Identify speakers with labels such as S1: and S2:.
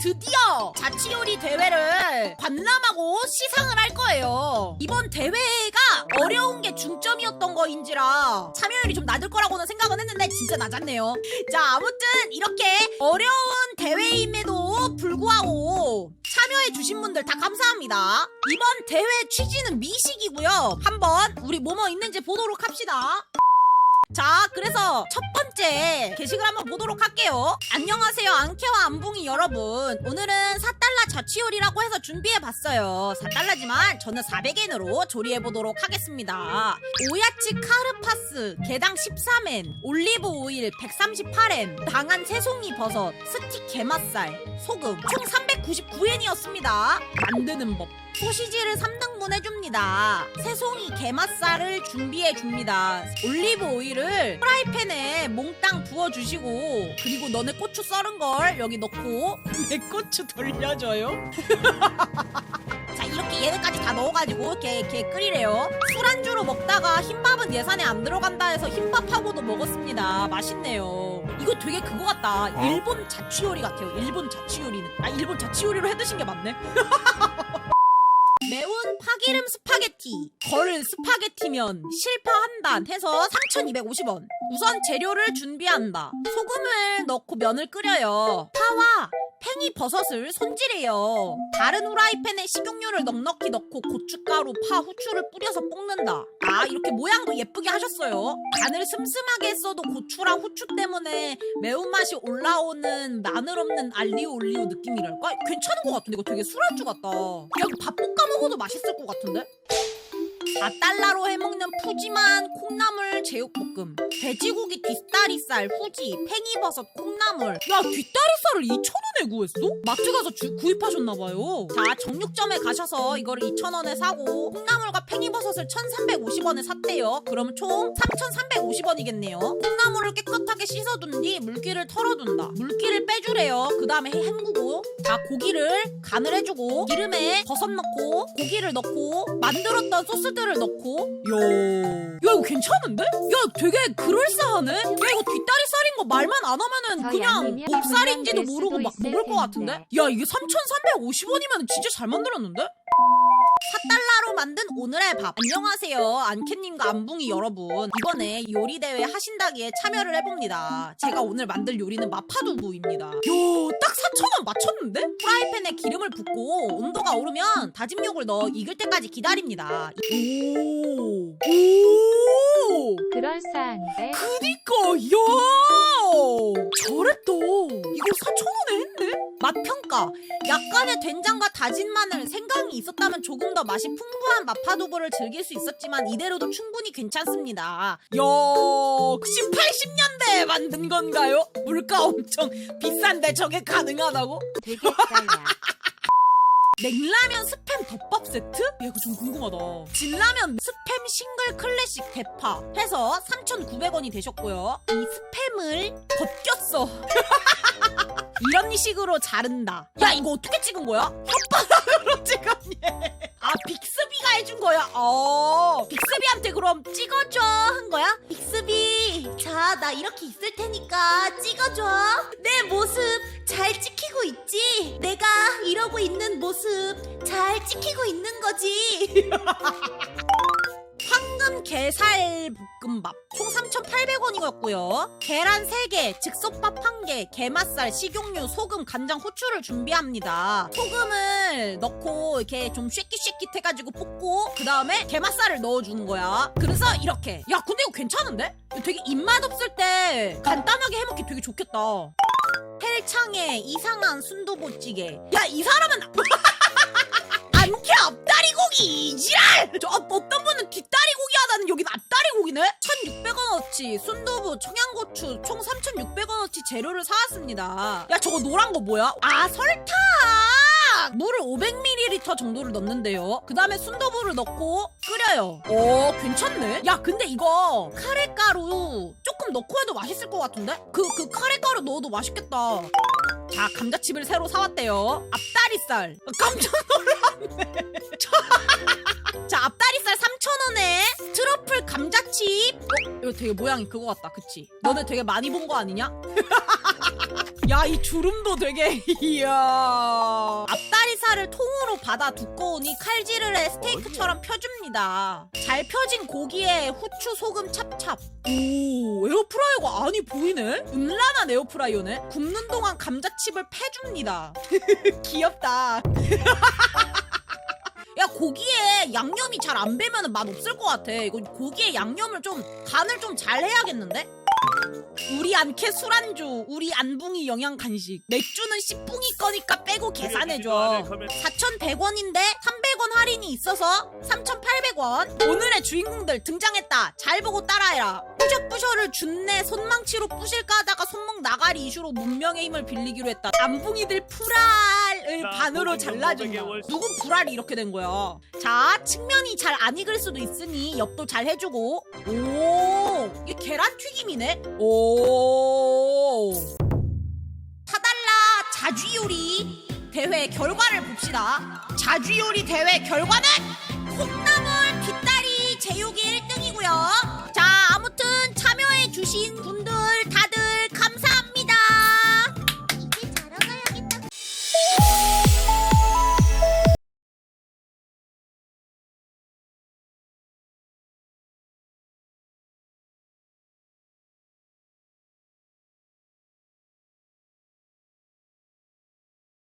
S1: 드디어 자치요리 대회를 관람하고 시상을 할 거예요. 이번 대회가 어려운 게 중점이었던 거인지라 참여율이 좀 낮을 거라고는 생각은 했는데 진짜 낮았네요. 자, 아무튼 이렇게 어려운 대회임에도 불구하고 참여해 주신 분들 다 감사합니다. 이번 대회 취지는 미식이고요. 한번 우리 뭐뭐 있는지 보도록 합시다. 자, 그래서 첫 번째 게시글 한번 보도록 할게요. 안녕하세요, 안케와 안붕이 여러분. 오늘은 4달러 자취요리라고 해서 준비해봤어요. 4달러지만 저는 400엔으로 조리해보도록 하겠습니다. 오야치 카르파스, 개당 13엔, 올리브 오일 138엔, 당한 새송이 버섯, 스틱 게맛살, 소금, 총 399엔이었습니다. 만드는 법. 소시지를 3등 분 해줍니다. 새송이 게맛살을 준비해줍니다. 올리브 오일을 프라이팬에 몽땅 부어주시고 그리고 너네 고추 썰은 걸 여기 넣고 내 고추 돌려줘요. 자 이렇게 얘네까지 다 넣어가지고 이렇게, 이렇게 끓이래요. 술안주로 먹다가 흰밥은 예산에 안 들어간다 해서 흰밥하고도 먹었습니다. 맛있네요. 이거 되게 그거 같다. 일본 자취요리 같아요. 일본 자취요리는. 아 일본 자취요리로 해드신 게 맞네. 매운 파기름 스파게티 걸 스파게티면 실파 한단 해서 3,250원. 우선 재료를 준비한다. 소금을 넣고 면을 끓여요. 파와 팽이 버섯을 손질해요. 다른 후라이팬에 식용유를 넉넉히 넣고 고춧가루, 파, 후추를 뿌려서 볶는다. 아 이렇게 모양도 예쁘게 하셨어요. 간을 슴슴하게 했어도 고추랑 후추 때문에 매운맛이 올라오는 마늘 없는 알리오 올리오 느낌이랄까? 괜찮은 것 같은데 이거 되게 술안주 같다. 야 이거 밥 볶아 먹어도 맛있을 것 같은데? 4달러로 해먹는 푸짐한 콩나물 제육볶음 돼지고기 뒷다리살 후지 팽이버섯 콩나물. 야 뒷다리살을 2,000원에 구했어? 마트 가서 주- 구입하셨나봐요. 자 정육점에 가셔서 이거를 2,000원에 사고 콩나물과 팽이버섯을 1,350원에 샀대요. 그럼 총 3,350원이겠네요. 콩나물을 깨끗하게 씻어둔 뒤 물기를 털어둔다. 물기를 빼주래요. 그 다음에 헹구고 자 고기를 간을 해주고 기름에 버섯 넣고 고기를 넣고 만들었던 소스들을 넣고. 야, 야 이거 괜찮은데? 야 되게 그럴싸하네? 야 이거 뒷다리살인 거 말만 안 하면은
S2: 저
S1: 그냥 목살인지도 모르고 막 먹을 것 같은데? 야 이게 3,350원이면 진짜 잘 만들었는데? 4달러로 만든 오늘의 밥. 안녕하세요. 안캣님과 안붕이 여러분. 이번에 요리 대회 하신다기에 참여를 해봅니다. 제가 오늘 만들 요리는 마파두부입니다. 요, 딱 4,000원 맞췄는데? 프라이팬에 기름을 붓고 온도가 오르면 다진 욕을 넣어 익을 때까지 기다립니다. 오! 오!
S2: 그럴싸한데
S1: 그니까 야 잘했다 이거 4천원에 했네 맛평가 약간의 된장과 다진 마늘 생강이 있었다면 조금 더 맛이 풍부한 마파두부를 즐길 수 있었지만 이대로도 충분히 괜찮습니다 야 혹시 80년대에 만든 건가요? 물가 엄청 비싼데 저게 가능하다고?
S2: 되게 싸야
S1: 냉라면 스팸 덮밥 세트? 야, 이거 좀 궁금하다. 진라면 스팸 싱글 클래식 대파 해서 3,900원이 되셨고요. 이 스팸 을 벗겼어. 이런 식으로 자른다. 야, 이거 어떻게 찍은 거야? 혓바닥으로 찍었니? 아, 빅스비가 해준 거야? 어, 빅스비한테 그럼 찍어줘 한 거야? 빅스비, 자, 나 이렇게 있을 테니까 찍어줘. 내 모습 잘 찍히고 있지? 내가 이러고 있는 모습 잘 찍히고 있는 거지? 황금 게살 볶음밥 총 3,800원이었고요. 계란 3개, 즉석밥 1개, 게맛살, 식용유, 소금, 간장, 후추를 준비합니다. 소금을 넣고 이렇게 좀 쉐킷쉐킷해가지고 볶고 그 다음에 게맛살을 넣어주는 거야. 그래서 이렇게. 야 근데 이거 괜찮은데? 되게 입맛 없을 때 간단하게 해먹기 되게 좋겠다. 헬창의 이상한 순두부찌개. 야 이 사람은 안캐 앞다리 고기 이지랄! 저 어, 어떤 분은 뒷다리 고기 하다는 여긴 앞다리 고기네? 1,600원어치 순두부 청양고추 총 3,600원어치 재료를 사왔습니다. 야 저거 노란 거 뭐야? 아 설탕! 물을 500ml 정도를 넣는데요. 그 다음에 순두부를 넣고 끓여요. 오 괜찮네. 야 근데 이거 카레가루 조금 넣고 해도 맛있을 것 같은데? 그 그 카레가루 넣어도 맛있겠다. 자 감자칩을 새로 사왔대요. 앞다리살. 어, 깜짝 놀랐네. 자 앞다리살 3,000원에 트러플 감자칩. 어 이거 되게 모양이 그거 같다. 그치? 너네 되게 많이 본 거 아니냐? 야, 이 주름도 되게, 이야. 앞다리살을 통으로 받아 두꺼우니 칼질을 해 스테이크처럼 펴줍니다. 잘 펴진 고기에 후추, 소금, 찹찹. 오, 에어프라이어가 안이 보이네? 음란한 에어프라이어네? 굽는 동안 감자칩을 패줍니다. 귀엽다. 야 고기에 양념이 잘 안 배면 맛 없을 것 같아. 이거 고기에 양념을 좀 간을 좀 잘 해야겠는데? 우리 안캐 술안주, 우리 안붕이 영양 간식. 맥주는 10붕이 거니까 빼고 계산해줘. 4,100원인데 300원 할인이 있어서 3,800원. 오늘의 주인공들 등장했다. 잘 보고 따라해라. 뿌셔뿌셔를 준내 손망치로 부실까 하다가 손목 나가리 이슈로 문명의 힘을 빌리기로 했다. 안붕이들 풀알을
S3: 자,
S1: 반으로 잘라준다. 누구 불알이 이렇게 된 거야? 자, 측면이 잘 안 익을 수도 있으니 옆도 잘 해주고. 오, 계란 튀김이네. 오. 사달라 자쥐요리 대회 결과를 봅시다. 자쥐요리 대회 결과는 콩나물